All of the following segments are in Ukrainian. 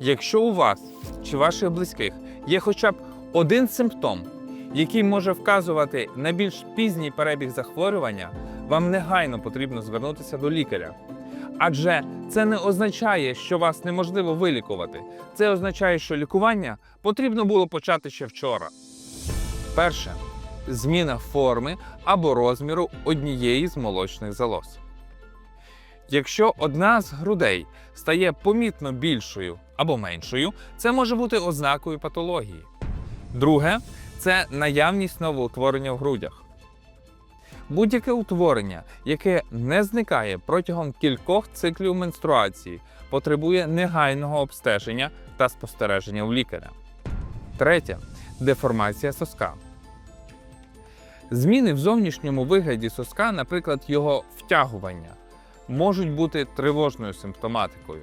Якщо у вас чи ваших близьких є хоча б один симптом, який може вказувати на більш пізній перебіг захворювання, вам негайно потрібно звернутися до лікаря. Адже це не означає, що вас неможливо вилікувати. Це означає, що лікування потрібно було почати ще вчора. Перше зміна форми або розміру однієї з молочних залоз. Якщо одна з грудей стає помітно більшою або меншою, це може бути ознакою патології. Друге це наявність новоутворення в грудях. Будь-яке утворення, яке не зникає протягом кількох циклів менструації, потребує негайного обстеження та спостереження у лікаря. Третє деформація соска. Зміни в зовнішньому вигляді соска, наприклад, його втягування, можуть бути тривожною симптоматикою.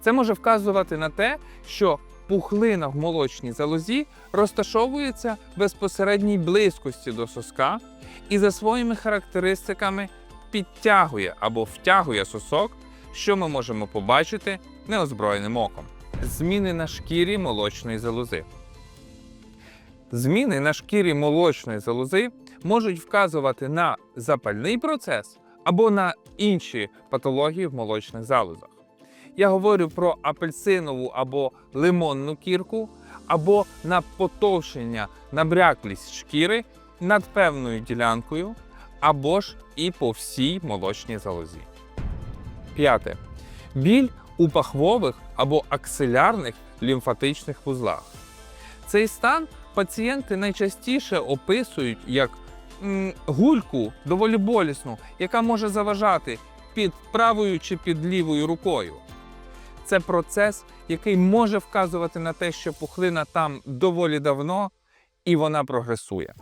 Це може вказувати на те, що пухлина в молочній залозі розташовується в безпосередній близькості до соска і за своїми характеристиками підтягує або втягує сосок, що ми можемо побачити неозброєним оком. Зміни на шкірі молочної залози. Зміни на шкірі молочної залози можуть вказувати на запальний процес або на інші патології в молочних залозах. Я говорю про апельсинову або лимонну кірку, або на потовшення, набряклість шкіри над певною ділянкою, або ж і по всій молочній залозі. П'яте. Біль у пахвових або аксилярних лімфатичних вузлах. Цей стан пацієнти найчастіше описують як гульку доволі болісну, яка може заважати під правою чи під лівою рукою. Це процес, який може вказувати на те, що пухлина там доволі давно і вона прогресує.